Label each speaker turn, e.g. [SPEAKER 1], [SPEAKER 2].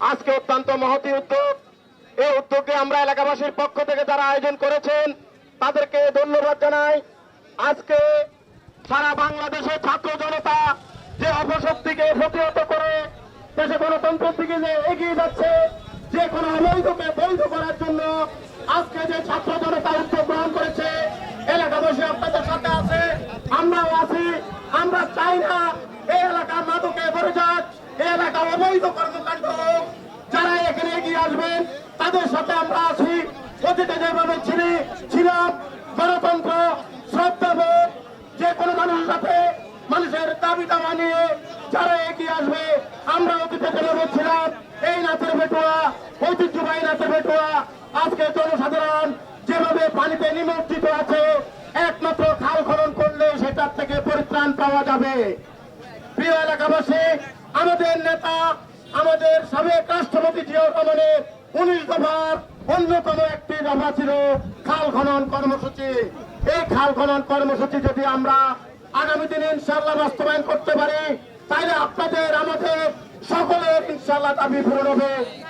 [SPEAKER 1] আজকে অত্যন্ত মহতি উদ্যোগ। এই উদ্যোগে আমরা এলাকাবাসীর পক্ষ থেকে যারা আয়োজন করেছেন, তাদেরকে ধন্যবাদ জানাই। আজকে সারা বাংলাদেশে ছাত্র জনতা যে অপশক্তিকে প্রতিহত করে, দেশে গণতন্ত্রের দিকে যে এগিয়ে যাচ্ছে, যে কোনো অবৈধকে বৈধ করার জন্য আজকে যে ছাত্র জনতা উদ্যোগ গ্রহণ করেছে, এলাকাবাসী আপনাদের সাথে আছে, আমরাও আছি, আমরা চাই না এই এলাকার মাদকে ভরে যাক, এই এলাকা অবৈধ কর্মকাণ্ড হোক যারা এখানে এগিয়ে আসবেন, তাদের সাথে আমরা আছি। অতীতে যেভাবে ছিলি, ছিলাম, গণতন্ত্র, শ্রদ্ধাবোধ যে কোনো মানুষের সাথে মানুষের দাবি দাওয়া নিয়ে যারা এগিয়ে আসবে, আমরা অতীতে যেভাবে ছিলাম এই নাচের বেটুয়া ঐতিহ্যবাহী নাচের বেটুয়া আজকে জনসাধারণ যেভাবে পানিতে নিমজ্জিত আছে, একমাত্র খাল খনন করলে সেটার থেকে পরিত্রাণ পাওয়া যাবে। প্রিয় এলাকাবাসী, আমাদের নেতা আমাদের সাবেক রাষ্ট্রপতি জিয়াউর রহমানের উনিশ দফার অন্যতম একটি দফা ছিল খাল খনন কর্মসূচি। এই খাল খনন কর্মসূচি যদি আমরা আগামী দিনে ইনশাল্লাহ বাস্তবায়ন করতে পারি, তাহলে আপনাদের, আমাদের সকলের ইনশাল্লাহ দাবি পূরণ হবে।